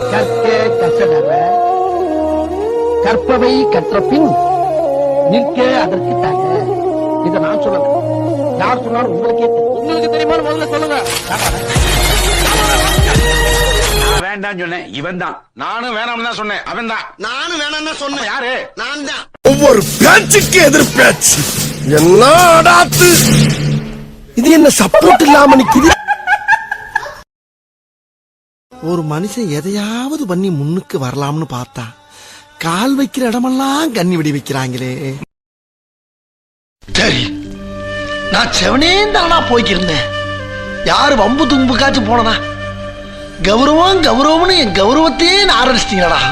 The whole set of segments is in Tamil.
கற்க கற்பவை கற்ற பின் நிற்க அதற்கு தக இத நான் சொல்லல. யார் சொன்னாலும் உங்களுக்கே. உங்களுக்கு தெரியுமா முதல்ல சொல்லுங்க. வேண்டாம் சொன்னேன். இவன் தான். நானும் வேணாம் தான் சொன்னேன். அவன் தான். நானும் வேணாம்னு சொன்னேன். யாரு? நான் தான். ஒவ்வொரு பேச்சுக்கு எதிர் பேச்சு. என்ன இது என்ன சப்போர்ட் இல்லாம நிக்குது? ஒரு மனுஷன் எதையாவது பண்ணி முன்னுக்கு வரலாம்னு பார்த்தா கால் வைக்கிற இடமெல்லாம் கண்ணி வெடி வைக்கிறாங்களே. சரி நான் செவனே தானா போய்க்கிருந்தேன். யாரு வம்பு தும்புக்காச்சும் போனனா கௌரவம் கௌரவம்னு என் கௌரவத்தையே ஆரம்பிச்சிட்டீங்களா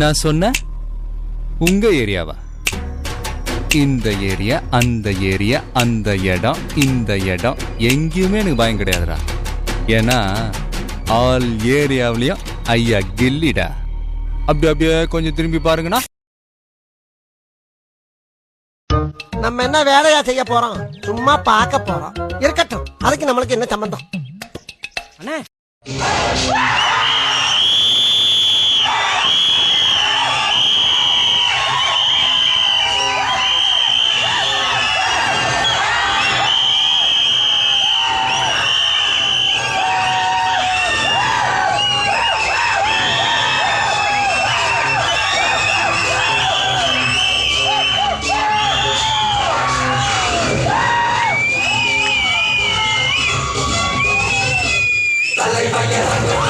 நான் சொன்ன உங்க ஏரியாவா? இந்த ஏரியா அந்த ஏரியா அந்த இடம் இந்த இடம். எங்கேயுமே எனக்கு பயம் கிடையாதுடா. ஏன்னா ஆல் ஏரியாவிலையும் ஐயா கில்லிடா. அப்படி அப்படியே கொஞ்சம் திரும்பி பாருங்கண்ணா. நம்ம என்ன வேலையா செய்ய போறோம்? சும்மா பார்க்க போறோம். இருக்கட்டும். அதுக்கு நம்மளுக்கு என்ன சம்பந்தம்? I Dale y vaya dando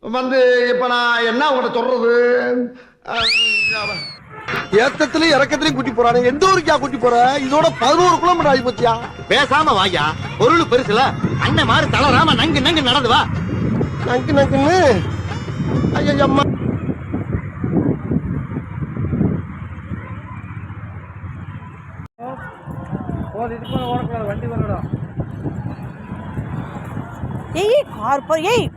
வந்து இப்ப நான் என்ன உங்கள்ட்ட சொல்றது? ஏத்தத்திலயும் இறக்கத்திலயும் கூட்டி போறானே. எந்த ஊருக்கா கூட்டி போற? இதோட பதினோரு கிலோமீட்டர் ஆகி போச்சியா? பேசாம வாயா. பொருள் பெருசுல. அண்ணன் மாதிரி தளராம நங்கு நங்கு நடந்து வா. நங்கு நங்குன்னு? ஐயோ அம்மா. ஏய் கார் பாரு ஏய்